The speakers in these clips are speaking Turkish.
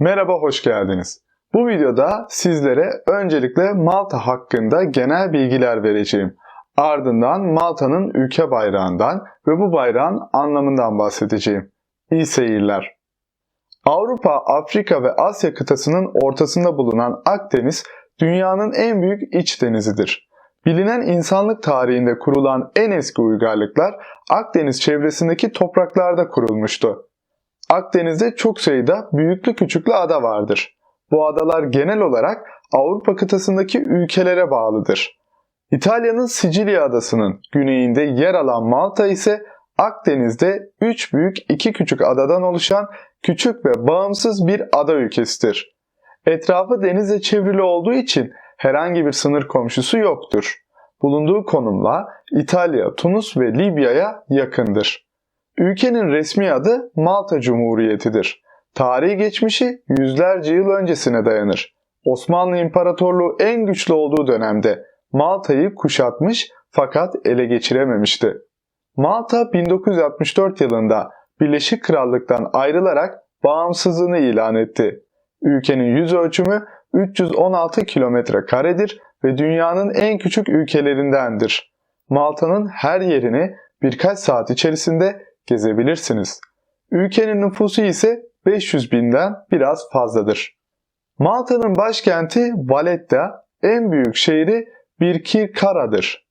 Merhaba, hoş geldiniz. Bu videoda sizlere öncelikle Malta hakkında genel bilgiler vereceğim. Ardından Malta'nın ülke bayrağından ve bu bayrağın anlamından bahsedeceğim. İyi seyirler. Avrupa, Afrika ve Asya kıtasının ortasında bulunan Akdeniz, dünyanın en büyük iç denizidir. Bilinen insanlık tarihinde kurulan en eski uygarlıklar Akdeniz çevresindeki topraklarda kurulmuştu. Akdeniz'de çok sayıda büyüklü küçüklü ada vardır. Bu adalar genel olarak Avrupa kıtasındaki ülkelere bağlıdır. İtalya'nın Sicilya adasının güneyinde yer alan Malta ise Akdeniz'de 3 büyük 2 küçük adadan oluşan küçük ve bağımsız bir ada ülkesidir. Etrafı denizle çevrili olduğu için herhangi bir sınır komşusu yoktur. Bulunduğu konumla İtalya, Tunus ve Libya'ya yakındır. Ülkenin resmi adı Malta Cumhuriyeti'dir. Tarihi geçmişi yüzlerce yıl öncesine dayanır. Osmanlı İmparatorluğu en güçlü olduğu dönemde Malta'yı kuşatmış fakat ele geçirememişti. Malta 1964 yılında Birleşik Krallık'tan ayrılarak bağımsızlığını ilan etti. Ülkenin yüz ölçümü 316 kilometre karedir ve dünyanın en küçük ülkelerindendir. Malta'nın her yerini birkaç saat içerisinde gezebilirsiniz. Ülkenin nüfusu ise 500 binden biraz fazladır. Malta'nın başkenti Valletta, en büyük şehri Birkirkara'dır.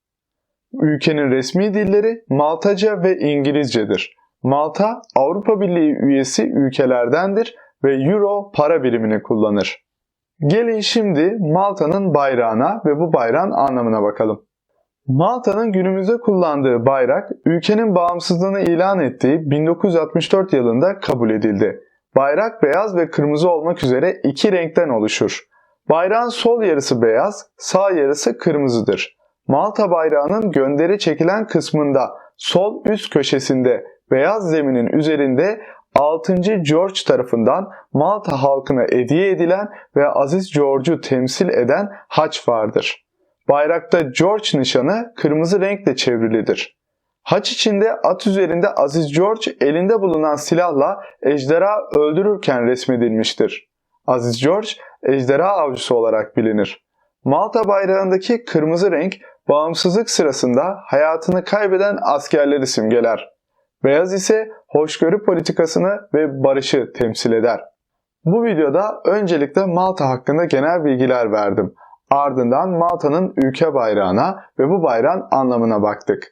Ülkenin resmi dilleri Maltaca ve İngilizcedir. Malta, Avrupa Birliği üyesi ülkelerdendir ve Euro para birimini kullanır. Gelin şimdi Malta'nın bayrağına ve bu bayrağın anlamına bakalım. Malta'nın günümüzde kullandığı bayrak, ülkenin bağımsızlığını ilan ettiği 1964 yılında kabul edildi. Bayrak beyaz ve kırmızı olmak üzere iki renkten oluşur. Bayrağın sol yarısı beyaz, sağ yarısı kırmızıdır. Malta bayrağının gönderi çekilen kısmında sol üst köşesinde beyaz zeminin üzerinde 6. George tarafından Malta halkına hediye edilen ve Aziz George'u temsil eden haç vardır. Bayrakta George nişanı kırmızı renkle çevrilidir. Haç içinde at üzerinde Aziz George elinde bulunan silahla ejderha öldürürken resmedilmiştir. Aziz George ejderha avcısı olarak bilinir. Malta bayrağındaki kırmızı renk bağımsızlık sırasında hayatını kaybeden askerleri simgeler. Beyaz ise hoşgörü politikasını ve barışı temsil eder. Bu videoda öncelikle Malta hakkında genel bilgiler verdim. Ardından Malta'nın ülke bayrağına ve bu bayrağın anlamına baktık.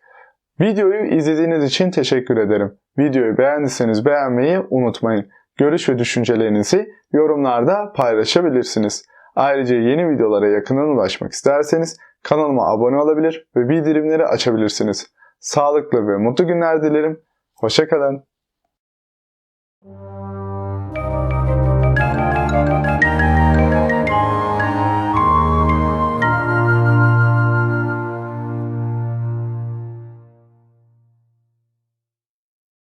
Videoyu izlediğiniz için teşekkür ederim. Videoyu beğendiyseniz beğenmeyi unutmayın. Görüş ve düşüncelerinizi yorumlarda paylaşabilirsiniz. Ayrıca yeni videolara yakından ulaşmak isterseniz kanalıma abone olabilir ve bildirimleri açabilirsiniz. Sağlıklı ve mutlu günler dilerim. Hoşçakalın.